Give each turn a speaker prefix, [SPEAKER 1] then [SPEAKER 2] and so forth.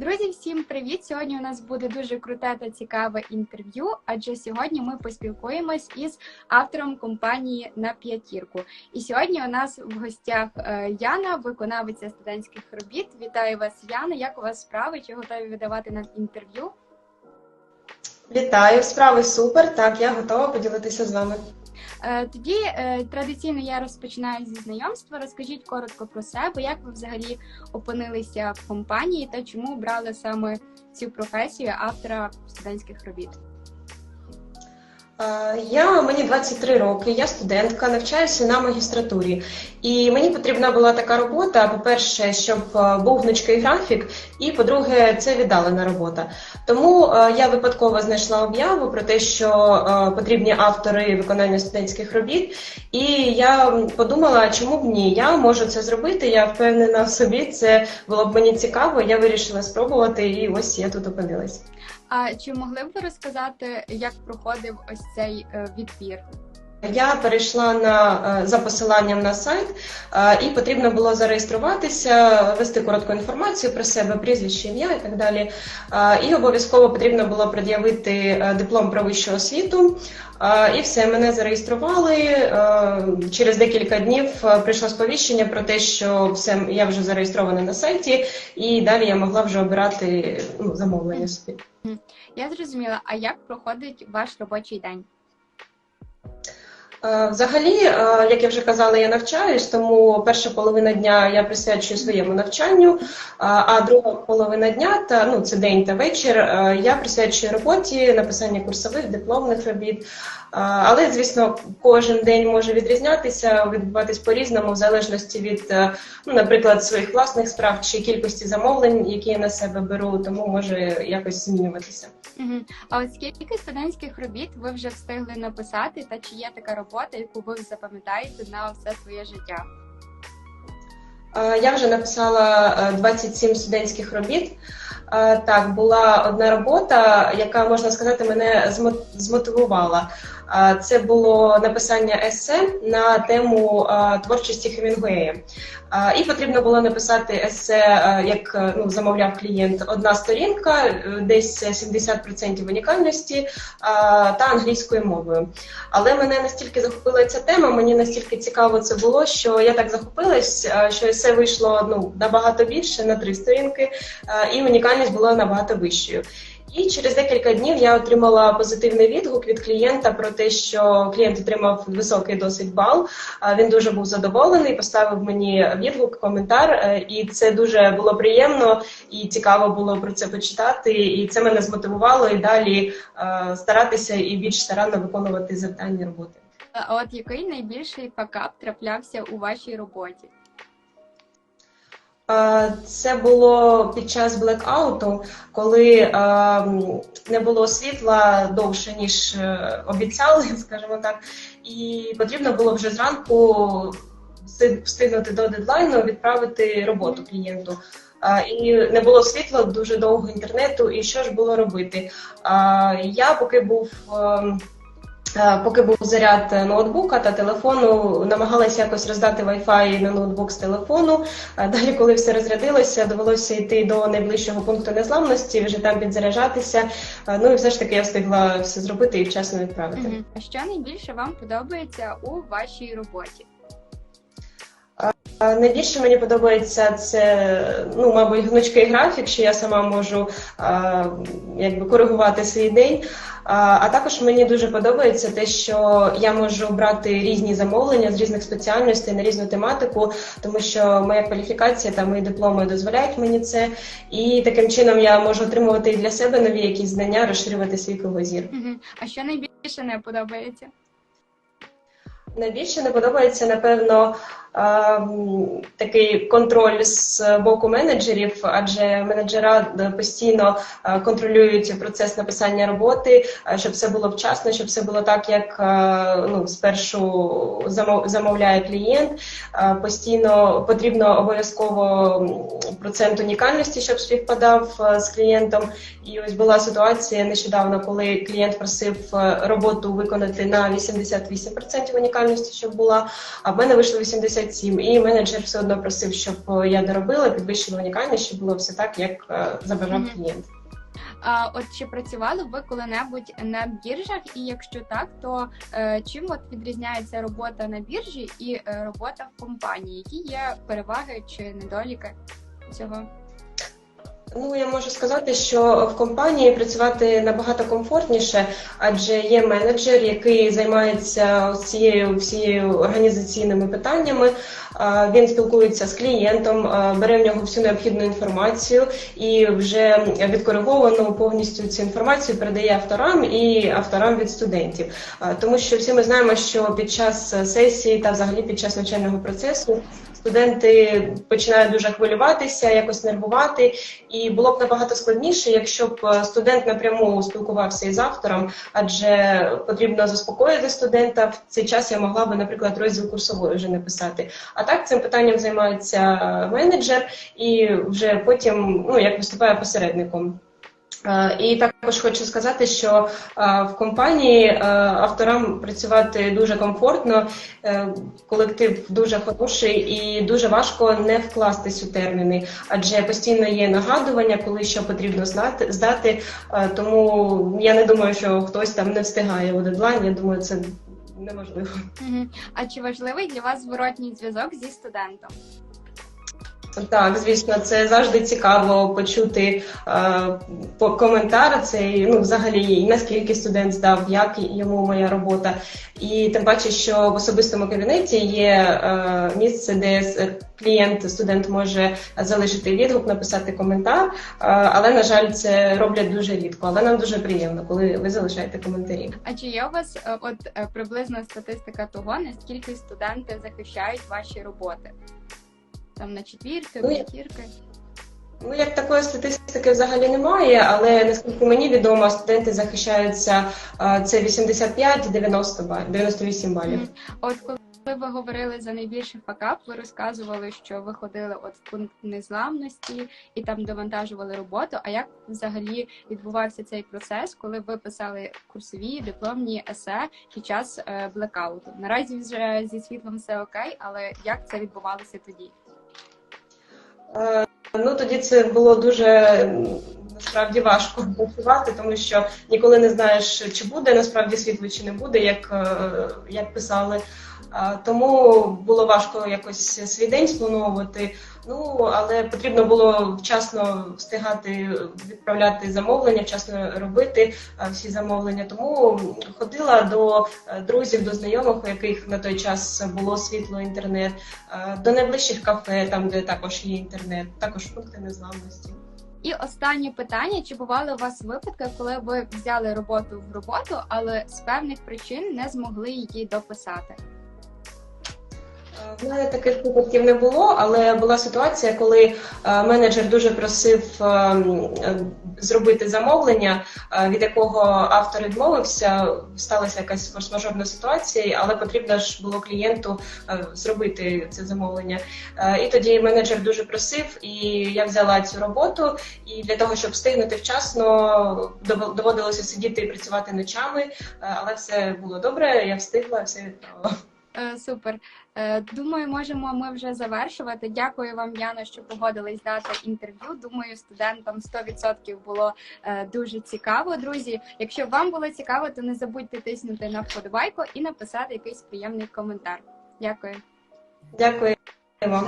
[SPEAKER 1] Друзі, всім привіт! Сьогодні у нас буде дуже круте та цікаве інтерв'ю, адже сьогодні ми поспілкуємось із автором компанії на п'ятірку. І сьогодні у нас в гостях е, Яна, виконавиця студентських робіт. Вітаю вас, Яна. Як у вас справи? Чи готові видавати нам інтерв'ю?
[SPEAKER 2] Вітаю, справи супер. Так, я готова поділитися з вами.
[SPEAKER 1] Е, Тоді е, традиційно я розпочинаю зі знайомства. Розкажіть коротко про себе, як ви взагалі опинилися в компанії та чому обрали саме цю професію автора студентських робіт.
[SPEAKER 2] Я мені 23 роки, я студентка, навчаюся на магістратурі, і мені потрібна була така робота. По-перше, щоб е, був гнучкий графік, і по-друге, це віддалена робота. Тому е, я випадково знайшла об'яву про те, що е, потрібні автори виконання студентських робіт. І я подумала, чому б ні? Я можу це зробити. Я впевнена в собі. Це було б мені цікаво. Я вирішила спробувати, і ось я тут опинилась.
[SPEAKER 1] А чи могли б ви розказати, як проходив ось цей е, відбір?
[SPEAKER 2] Я перейшла на е, за посиланням на сайт, е, і потрібно було зареєструватися, ввести коротку інформацію про себе, прізвище, ім'я і так далі. Е, І обов'язково потрібно було пред'явити диплом про вищу освіту. І все, мене зареєстрували. Через декілька днів прийшло сповіщення про те, що все я вже зареєстрована на сайті, і далі я могла вже обирати ну, замовлення собі.
[SPEAKER 1] Я зрозуміла, а як проходить ваш робочий день?
[SPEAKER 2] Е, Взагалі, е, як я вже казала, я навчаюсь, тому перша половина дня я присвячую своєму навчанню, а а друга половина дня, та ну це день та вечір, е, я присвячую роботі, написанню курсових, дипломних робіт. Але, звісно, кожен день може відрізнятися, відбуватись по-різному, в залежності від, е, ну, наприклад, своїх власних справ чи кількості замовлень, які я на себе беру, тому може якось змінюватися.
[SPEAKER 1] Угу. А от скільки студентських робіт ви вже встигли написати, та чи є така робота, яку ви запам'ятаєте на все своє життя?
[SPEAKER 2] Е, Я вже написала е, 27 студентських робіт. Е, Так, була одна робота, яка можна сказати, мене змо- змотивувала. Це було написання есе на тему творчості Хемінгуея. І потрібно було написати есе, як ну, замовляв клієнт, одна сторінка, е, десь 70% унікальності та англійською мовою. Але мене настільки захопила ця тема, мені настільки цікаво це було, що я так захопилась, що есе вийшло ну, набагато більше на три сторінки, і унікальність була набагато вищою. І через декілька днів я отримала позитивний відгук від клієнта про те, що клієнт отримав високий досить бал. Він дуже був задоволений, поставив мені відгук, коментар, е, і це дуже було приємно і цікаво було про це почитати. І це мене змотивувало і далі е, старатися і більш старанно виконувати завдання роботи.
[SPEAKER 1] А от який найбільший факап траплявся у вашій роботі?
[SPEAKER 2] Е, Це було під час блекауту, коли е, не було світла довше, ніж е, обіцяли, скажімо так, і потрібно було вже зранку встиг- встигнути до дедлайну відправити роботу клієнту. І не було світла дуже довго інтернету. І що ж було робити? Я поки був. Е, Е, Поки був заряд ноутбука та телефону, намагалася якось роздати Wi-Fi на ноутбук з телефону. Е, Далі, коли все розрядилося, довелося йти до найближчого пункту незламності, вже там підзаряджатися. Е, Ну і все ж таки я встигла все зробити і вчасно відправити.
[SPEAKER 1] Угу. А що найбільше вам подобається у вашій роботі?
[SPEAKER 2] Е, Найбільше мені подобається це, ну, мабуть, гнучкий графік, що я сама можу е, якби коригувати свій день. А, також мені дуже подобається те, що я можу брати різні замовлення з різних спеціальностей на різну тематику, тому що моя кваліфікація та мої дипломи дозволяють мені це. І таким чином я можу отримувати і для себе нові якісь знання, розширювати свій кругозір.
[SPEAKER 1] А що найбільше не подобається?
[SPEAKER 2] Найбільше не подобається, напевно, ем, такий контроль з боку менеджерів, адже менеджера е, постійно е, контролюють процес написання роботи, е, щоб все було вчасно, щоб все було так, як ну, спершу замовляє клієнт. Постійно потрібно обов'язково процент унікальності, щоб співпадав з клієнтом. І ось була ситуація нещодавно, коли клієнт просив роботу виконати на 88% унікальності. Унікальності, щоб була. А в мене вийшло 87, і менеджер все одно просив, щоб е, я доробила, підвищила унікальність, щоб було все так, як е, забажав клієнт.
[SPEAKER 1] А от чи працювали ви коли-небудь на біржах? І якщо так, то е, чим от відрізняється робота на біржі і е, робота в компанії? Які є переваги чи недоліки цього?
[SPEAKER 2] Ну, я можу сказати, що в компанії працювати набагато комфортніше, адже є менеджер, який займається цією всією організаційними питаннями. Він спілкується з клієнтом, бере в нього всю необхідну інформацію і вже відкориговану повністю цю інформацію передає авторам і авторам від студентів. Тому що всі ми знаємо, що під час сесії та взагалі під час навчального процесу студенти починають дуже хвилюватися, якось нервувати. І було б набагато складніше, якщо б е, студент напряму спілкувався із автором, адже потрібно заспокоїти студента. В цей час я могла би, наприклад, розділ курсової вже написати. А так цим питанням займається менеджер і вже потім ну як виступає посередником. Е, І також хочу сказати, що е, в компанії е, авторам працювати дуже комфортно, колектив дуже хороший і дуже важко не вкластись у терміни, адже постійно є нагадування, коли що потрібно знати здати. Тому я не думаю, що хтось там не встигає у дедлайн. Я думаю, це неможливо.
[SPEAKER 1] А чи важливий для вас зворотній зв'язок зі студентом?
[SPEAKER 2] Так, звісно, це завжди цікаво почути е, коментар цей, ну взагалі, наскільки студент здав, як йому моя робота. І тим паче, що в особистому кабінеті є е, місце, де клієнт, студент може залишити відгук, написати коментар. Е, але на жаль, це роблять дуже рідко. Але нам дуже приємно, коли ви залишаєте коментарі.
[SPEAKER 1] А чи є у вас е, от е, приблизна статистика того, наскільки студенти захищають ваші роботи? Там на четвірки,
[SPEAKER 2] Ну,
[SPEAKER 1] п'ятірки?
[SPEAKER 2] Ну, як такої статистики взагалі немає, але наскільки мені відомо, студенти захищаються це 85-90 балів, 98 балів.
[SPEAKER 1] От коли ви говорили за найбільший факап, ви розказували, що ви ходили от в пункт незламності і там довантажували роботу. А як взагалі відбувався цей процес, коли ви писали курсові дипломні есе під час е, блекауту? Наразі вже зі світлом все окей, але як це відбувалося тоді?
[SPEAKER 2] Е, Ну тоді це було дуже насправді важко працювати, тому що ніколи не знаєш, чи буде насправді світло, чи не буде, як, е, як писали. Тому було важко якось свій день сплановувати. Ну але потрібно було вчасно встигати відправляти замовлення, вчасно робити е, всі замовлення. Тому ходила до е, друзів, до знайомих, у яких на той час було світло, інтернет, е, до найближчих кафе, там де також є інтернет, також пункти незламності.
[SPEAKER 1] І останнє питання: чи бували у вас випадки, коли ви взяли роботу в роботу, але з певних причин не змогли її дописати?
[SPEAKER 2] В мене таких випадків не було, але була ситуація, коли е, менеджер дуже просив е, е, зробити замовлення, від якого автор відмовився. Сталася якась форс-мажорна ситуація, але потрібно ж було клієнту зробити це замовлення. І тоді менеджер дуже просив, і я взяла цю роботу. І для того, щоб встигнути вчасно, дов- доводилося сидіти і працювати ночами, але все було добре. Я встигла все відправила.
[SPEAKER 1] Е, Супер. Е, Думаю, можемо ми вже завершувати. Дякую вам, Яно, що погодились дати інтерв'ю. Думаю, студентам 100% було е, дуже цікаво. Друзі, якщо вам було цікаво, то не забудьте тиснути на вподобайку і написати якийсь приємний коментар. Дякую.
[SPEAKER 2] Дякую вам.